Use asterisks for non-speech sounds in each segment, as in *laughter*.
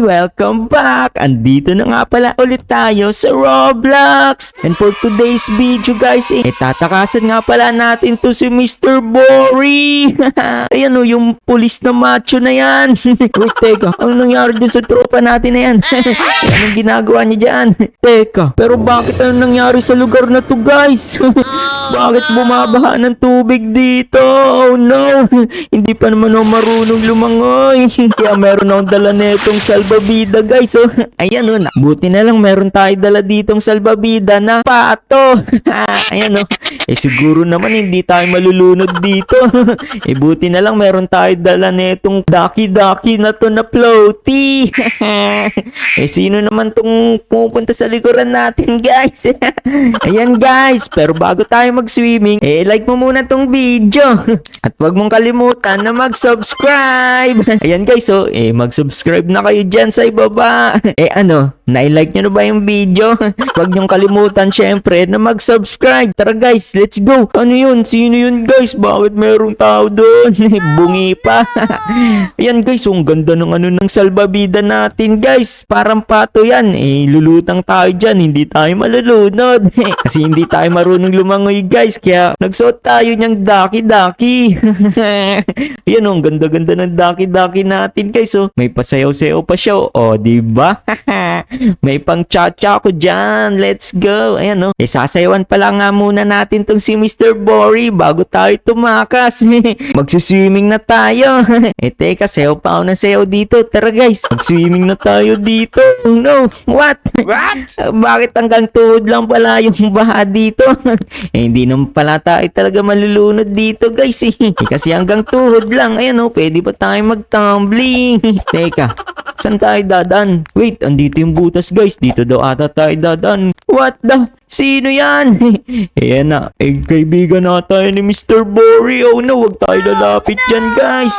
Welcome back! Andito na nga pala ulit tayo sa Roblox! And for today's video guys, eh, tatakasan nga pala natin to si Mr. Bori! *laughs* Ayan o, yung pulis na macho na yan! *laughs* Wait, teka, ano nangyari dun sa tropa natin na yan? *laughs* Anong ginagawa niya dyan? Teka, pero bakit ano nangyari sa lugar na to guys? bakit bumabaha ng tubig dito? Oh no! Hindi pa naman ako marunong lumangoy. Kaya meron akong dala netong salbabida guys. Oh. *laughs* Ayan oh, na- buti na lang meron tayo dala ditong salbabida na pato. *laughs* Ayan oh. Eh siguro naman hindi tayo malulunod dito. *laughs* eh buti na lang meron tayo dala netong daki-daki na to na floaty. eh sino naman tong pupunta sa likuran natin guys? Ayan guys, pero bago tayo mag-swimming, eh like mo muna tong video. At wag mong kalimutan na mag-subscribe. Ayan guys, so eh mag-subscribe na kayo dyan sa ibaba. *laughs* Eh ano, na-like nyo na ba yung video? *laughs* wag nyong kalimutan syempre na mag-subscribe. Tara guys, let's go. Ano yun? Sino yun guys? Bakit merong tao doon? *laughs* Bungi pa. *laughs* Ayan guys, oh, ang ganda ng ano ng salbabida natin guys. Parang pato yan. Eh, lulutang tayo dyan. Hindi tayo malulunod. Kasi hindi tayo marunong lumangoy guys. Kaya nagsuot tayo niyang daki-daki. Ayan oh, ang ganda-ganda ng daki-daki natin guys. Oh. May pasayaw-sayaw pa siya. Oh, oh di ba? May pang cha-cha ko dyan. Let's go. Ayan oh. Eh, sasayawan pala nga muna natin tong si Mr. Bori bago tayo tumakas. *laughs* Magsiswimming na tayo. *laughs* eh, teka, sayaw pa ako ng sayaw dito. Tara guys, magswimming na tayo dito. Oh no, what? What? *laughs* Bakit hanggang tuhod lang pala yung baha dito? eh, hindi naman pala tayo talaga malulunod dito guys eh. Kasi hanggang tuhod lang. Ayan oh, pwede pa tayo mag-tumbling. Teka, saan tayo dadan? Wait, andito yung butas guys. Dito daw ata tayo dadan. What the? Sino yan? *laughs* Ayan na. Eh, kaibigan na tayo ni Mr. Bori. Oh no, wag tayo lalapit dyan guys.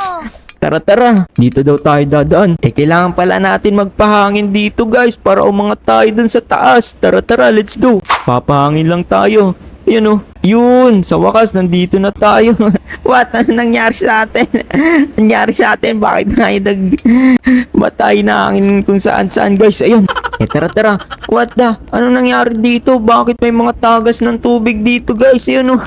Tara tara, dito daw tayo dadaan. Eh kailangan pala natin magpahangin dito guys para umangat tayo dun sa taas. Tara tara, let's go. Papahangin lang tayo. Yun oh. Yun, sa wakas nandito na tayo. *laughs* What? Ano nangyari sa atin? *laughs* nangyari sa atin? Bakit tayo nag *laughs* matay na hangin kung saan saan guys? Ayun. Eh tara tara. What the? Ano nangyari dito? Bakit may mga tagas ng tubig dito guys? Yun oh.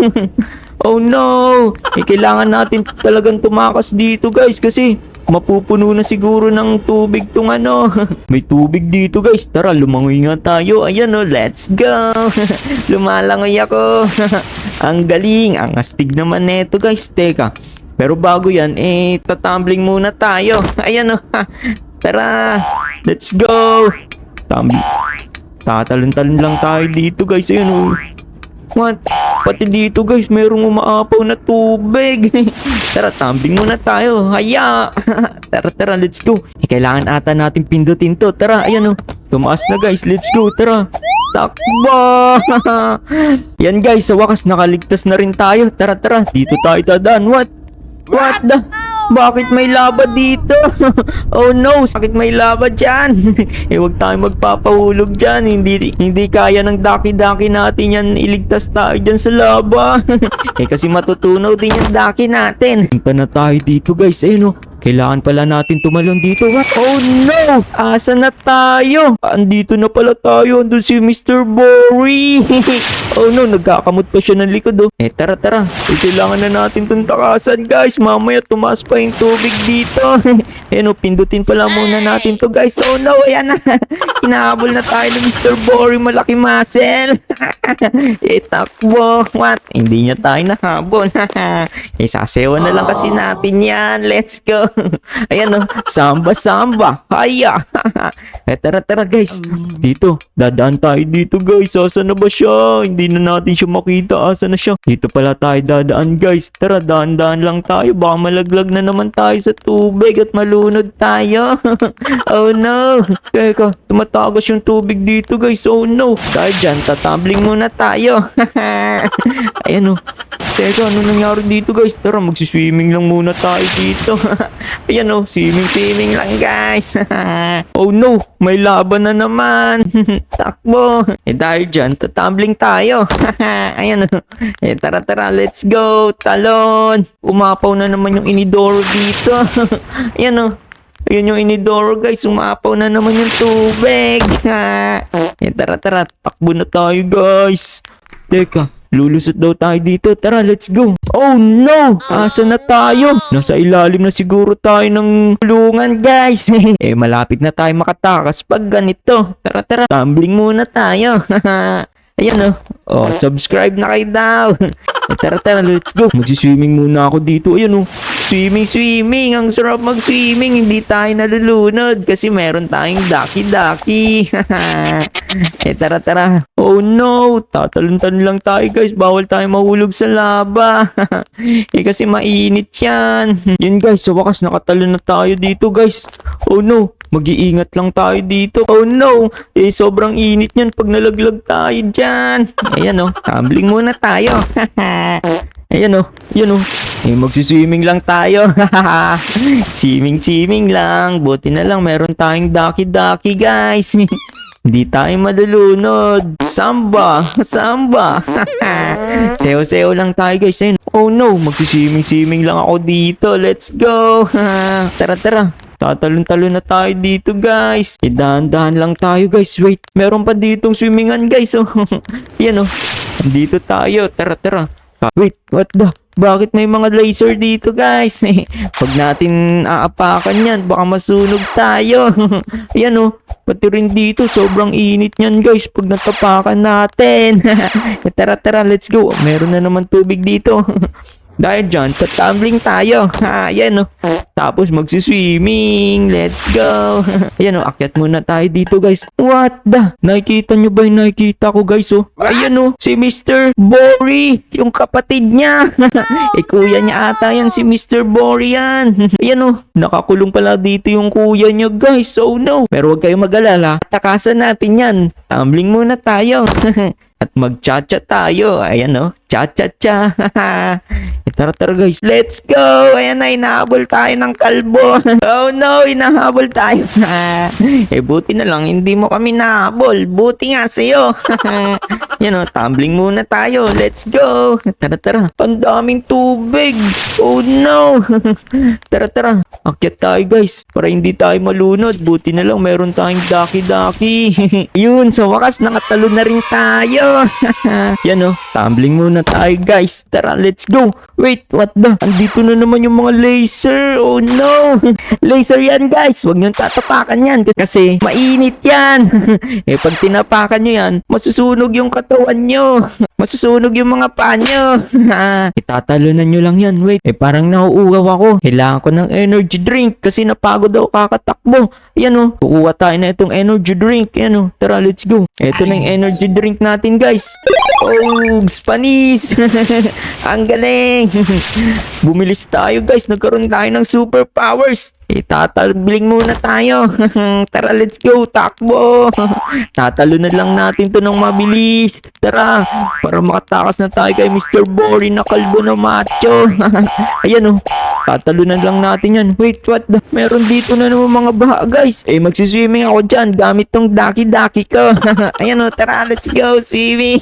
Oh no! Eh, kailangan natin talagang tumakas dito guys kasi mapupuno na siguro ng tubig tong ano. *laughs* May tubig dito guys. Tara, lumangoy nga tayo. Ayan oh, let's go. *laughs* Lumalangoy ako. *laughs* ang galing. Ang astig naman neto guys. Teka. Pero bago yan, eh, tatumbling muna tayo. Ayan oh. Tara, let's go. Tumbling. Tatalon-talon lang tayo dito guys. Ayun oh. What? Pati dito guys, merong umaapaw na tubig. *laughs* tara, tumbling muna tayo. Haya! *laughs* tara, tara, let's go. Eh, kailangan ata natin pindutin to. Tara, ayan oh. Tumaas na guys, let's go. Tara. Takbo! *laughs* Yan guys, sa wakas nakaligtas na rin tayo. Tara, tara. Dito tayo dadaan. What? What the? Bakit may lava dito? *laughs* oh no, bakit may lava dyan? *laughs* eh wag tayong magpapahulog dyan. Hindi, hindi kaya ng daki-daki natin yan iligtas tayo dyan sa lava. *laughs* eh kasi matutunaw din yung daki natin. Punta na tayo dito guys. Ayun oh. Kailangan pala natin tumalon dito. What? Oh no! Asa na tayo? Andito na pala tayo. Andun si Mr. Bori. *laughs* oh no, nagkakamot pa siya ng likod oh. Eh tara tara. Eh, kailangan na natin itong takasan guys. Mamaya tumaas pa yung tubig dito. *laughs* Ayan oh, pindutin pala muna natin to guys. Oh no, ayan na. *laughs* Hinahabol na tayo ni Mr. Bori. Malaki muscle. eh takbo. What? Hindi niya tayo nahabol. eh sasayawan na lang kasi natin yan. Let's go. *laughs* Ayan oh, samba samba. Haya. *laughs* eh tara tara guys. Dito, dadaan tayo dito guys. Asa na ba siya? Hindi na natin siya makita. Asa na siya? Dito pala tayo dadaan guys. Tara, daan-daan lang tayo. Baka malaglag na naman tayo sa tubig at malunod tayo. *laughs* oh no. Teka, tumatagas yung tubig dito guys. Oh no. Dahil dyan, tatumbling muna tayo. Ayan oh. Teka, ano nangyari dito guys? Tara, magsiswimming lang muna tayo dito. *laughs* Ayan oh, swimming-swimming lang guys. *laughs* oh no, may laban na naman. *laughs* Takbo. Eh dahil dyan, tatumbling tayo. Ayan oh. Eh tara tara, let's go. Talon. Umapaw na naman yung inidoro dito. Ayan oh. Ayun yung inidoro guys, umapaw na naman yung tubig. eh, tara tara, takbo na tayo guys. Teka, lulusot daw tayo dito. Tara, let's go. Oh no! Asa na tayo? Nasa ilalim na siguro tayo ng tulungan guys. *laughs* eh, malapit na tayo makatakas pag ganito. Tara tara, tumbling muna tayo. *laughs* Ayan oh. Oh, subscribe na kayo daw. *laughs* Tara tara, let's go. Magsiswimming muna ako dito. Ayan oh. Swimming, swimming. Ang sarap mag-swimming. Hindi tayo nalulunod kasi meron tayong daki-daki. *laughs* eh, tara tara. Oh no, tatalon-talon lang tayo guys. Bawal tayo mahulog sa laba. *laughs* eh, kasi mainit yan. Yun guys, sa wakas nakatalon na tayo dito guys. Oh no, Mag-iingat lang tayo dito. Oh no! Eh, sobrang init niyan pag nalaglag tayo dyan. Ayan oh, tumbling muna tayo. *laughs* Ayan oh, yun oh. Eh, magsiswimming lang tayo. *laughs* Swimming-swimming lang. Buti na lang meron tayong daki-daki guys. *laughs* Hindi tayo madulunod. Samba! Samba! *laughs* Seo-seo lang tayo guys. Ayun. Oh no, magsiswimming-swimming lang ako dito. Let's go! tara tara. Tatalon-talon na tayo dito guys. Eh, dahan-dahan lang tayo guys. Wait, meron pa ditong swimmingan guys. Oh. Yan oh. Dito tayo. Tara tara. Wait, what the? Bakit may mga laser dito guys? *laughs* Pag natin aapakan yan, baka masunog tayo. *laughs* Yan oh, pati rin dito, sobrang init yan guys pag natapakan natin. *laughs* tara tara, let's go. Meron na naman tubig dito. Dahil dyan, tatumbling tayo. Ha, yan oh. Tapos magsiswimming. Let's go. *laughs* Ayan oh, akyat muna tayo dito guys. What the? Nakikita nyo ba yung nakikita ko guys oh? Ayan oh, si Mr. Bori. Yung kapatid niya. *laughs* eh kuya niya ata yan si Mr. Bori yan. *laughs* Ayan oh, nakakulong pala dito yung kuya niya guys. Oh no. Pero huwag kayong mag-alala. Takasan natin yan. Tumbling muna tayo. At mag-cha-cha tayo. Ayan oh, cha-cha-cha. *laughs* Tara tara guys, let's go! Ayan na, inahabol tayo ng kalbo. *laughs* oh no, inahabol tayo. *laughs* eh buti na lang, hindi mo kami nahabol. Buti nga sa'yo. Yan o, tumbling muna tayo. Let's go! Tara tara, ang daming tubig. Oh no! tara tara, akyat tayo guys. Para hindi tayo malunod. Buti na lang, meron tayong daki-daki. Yun, sa wakas, nakatalo na rin tayo. Yan o, tumbling muna tayo guys. Tara, let's go! Wait, what the? Andito na naman yung mga laser. Oh no! *laughs* laser yan guys. Huwag niyong tatapakan yan. Kasi mainit yan. *laughs* eh pag tinapakan niyo yan, masusunog yung katawan niyo. *laughs* masusunog yung mga paa niyo. Itatalunan niyo lang yan. Wait, eh parang nauugaw ako. Kailangan ko ng energy drink kasi napagod ako kakatakbo. Yan oh. Kukuha tayo na itong energy drink. Yan oh. Tara, let's go. Ito na yung energy drink natin guys. Oh, Spanish! *laughs* Ang galing! Bumilis tayo guys, nagkaroon tayo ng superpowers. Itatalbling muna tayo. *laughs* Tara, let's go, takbo. *laughs* Tatalo na lang natin to ng mabilis. Tara, para makatakas na tayo kay Mr. Boring na kalbo na macho. *laughs* Ayan oh, tatalo na lang natin yan. Wait, what the? Meron dito na naman mga baha guys. Eh, magsiswimming ako dyan gamit tong daki-daki ko. Ayan oh, tara, let's go, swimming.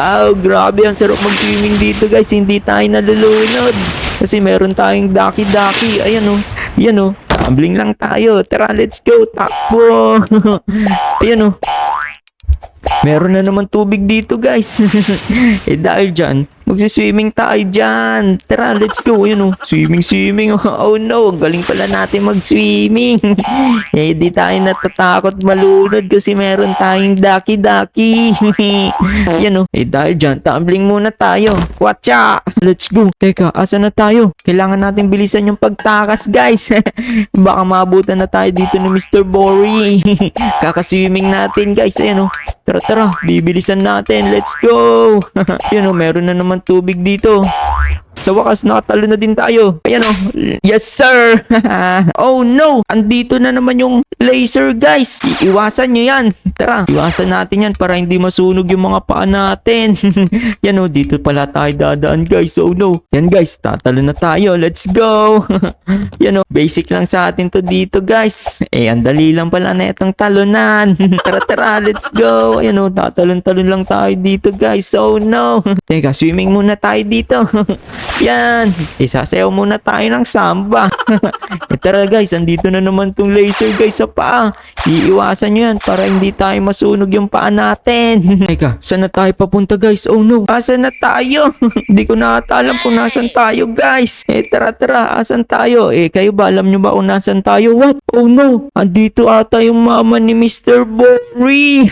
oh, grabe, ang sarap mag-swimming dito guys. Hindi tayo nalulunod. Kasi meron tayong daki-daki. Ayan oh. Yan oh. Tumbling lang tayo. Tara, let's go. Takbo. *laughs* Ayan oh. Meron na naman tubig dito guys. *laughs* eh dahil dyan, magsiswimming tayo dyan. Tara, let's go. Yun oh, swimming, swimming. *laughs* Oh no, ang galing pala natin mag-swimming. *laughs* eh di tayo natatakot malunod kasi meron tayong daki-daki. *laughs* Yan oh, eh dahil dyan, tumbling muna tayo. Watcha! Let's go. Teka, asa na tayo? Kailangan natin bilisan yung pagtakas guys. Baka maabutan na tayo dito ni Mr. Bori. Kakaswimming natin guys. Ayan oh. Tara tara, bibilisan natin. Let's go! Yan o, meron na naman tubig dito. Sa wakas, nakatalo na din tayo. Ayan o. Yes, sir! *laughs* oh no! Andito na naman yung laser, guys. Iiwasan nyo yan. Tara, iwasan natin yan para hindi masunog yung mga paa natin. *laughs* yan o, dito pala tayo dadaan, guys. Oh no. Yan, guys. Tatalo na tayo. Let's go! *laughs* yan o, basic lang sa atin to dito, guys. Eh, ang dali lang pala na itong talunan. tara, tara, let's go! Ayan o, tatalon-talon lang tayo dito, guys. Oh no! Teka, swimming muna tayo dito. Yan. Isasayaw muna tayo ng samba. *laughs* eh tara guys, andito na naman tong laser guys sa paa. Iiwasan nyo yan para hindi tayo masunog yung paa natin. *laughs* Teka, saan na tayo papunta guys? Oh no, asan na tayo? *laughs* Hindi ko na alam kung nasan tayo guys. Eh tara tara, asan tayo? Eh kayo ba alam nyo ba kung nasan tayo? What? Oh no, andito ata yung mama ni Mr. Bory.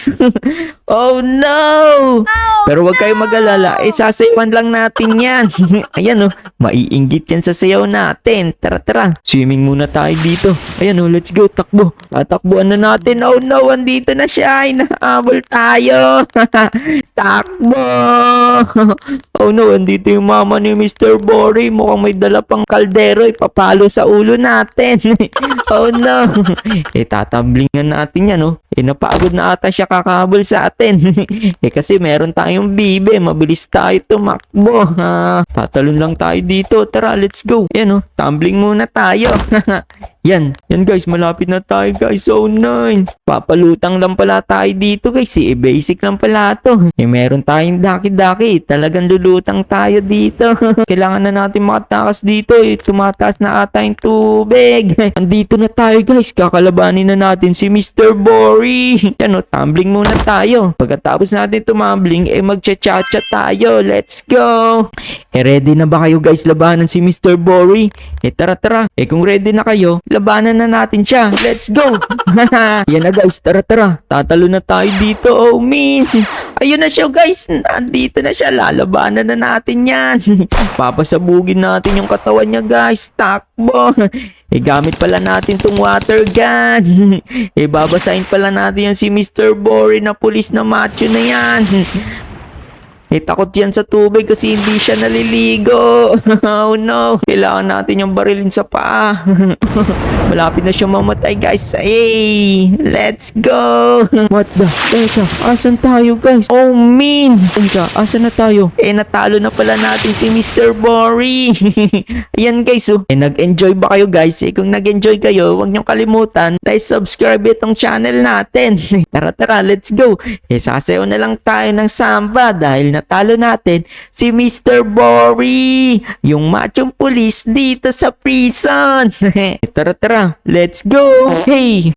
oh no! Pero wag kayo mag-alala, eh sasayawan lang natin yan. Ayan oh, maiinggit yan sa sayaw natin. Tara tara, swimming muna tayo dito. Ayan oh, let's go, takbo. Tatakbuhan na natin. Oh no, andito na siya. Inahabol tayo. *laughs* Takbo! *laughs* oh no, andito yung mama ni Mr. Bory. Mukhang may dala pang kaldero. Ipapalo sa ulo natin. *laughs* oh no. eh, tatamblingan natin yan, oh. Eh, napagod na ata siya kakahabol sa atin. eh, kasi meron tayong bibe. Mabilis tayo tumakbo. Ha? Tatalon lang tayo dito. Tara, let's go. Yan, oh. Tumbling muna tayo. *laughs* Yan. Yan guys, malapit na tayo guys. So nine. Papalutang lang pala tayo dito guys. Eh, basic lang pala to. Eh, meron tayong daki-daki. Talagang lulutang tayo dito. *laughs* Kailangan na natin makatakas dito. Eh, tumataas na ata yung tubig. *laughs* Andito na tayo guys. Kakalabanin na natin si Mr. Bory. *laughs* Yan o, tumbling muna tayo. Pagkatapos natin tumambling, eh magcha-cha-cha tayo. Let's go. Eh, ready na ba kayo guys labanan si Mr. Bory? Eh, tara tara. Eh, kung ready na kayo, labanan na natin siya. Let's go! *laughs* Yan na guys, tara tara. Tatalo na tayo dito. Oh, min! Ayun na siya guys. Nandito na siya. Lalabanan na natin yan. *laughs* Papasabugin natin yung katawan niya guys. Takbo! *laughs* Eh, gamit pala natin tong water gun. babasahin pala natin yan si Mr. Bory na pulis na macho na yan. Eh, takot yan sa tubig kasi hindi siya naliligo. *laughs* oh no. Kailangan natin yung barilin sa paa. *laughs* Malapit na siya mamatay guys. Hey, let's go. *laughs* What the? Teka, asan tayo guys? Oh min. Teka, asan na tayo? Eh, natalo na pala natin si Mr. Bory. Ayan guys, oh. Eh, nag-enjoy ba kayo guys? Eh, kung nag-enjoy kayo, huwag niyong kalimutan na subscribe itong channel natin. tara tara, let's go. Eh, sasayaw na lang tayo ng samba dahil natalo natin si Mr. Bory, yung machong pulis dito sa prison. *laughs* tara tara, let's go. Hey,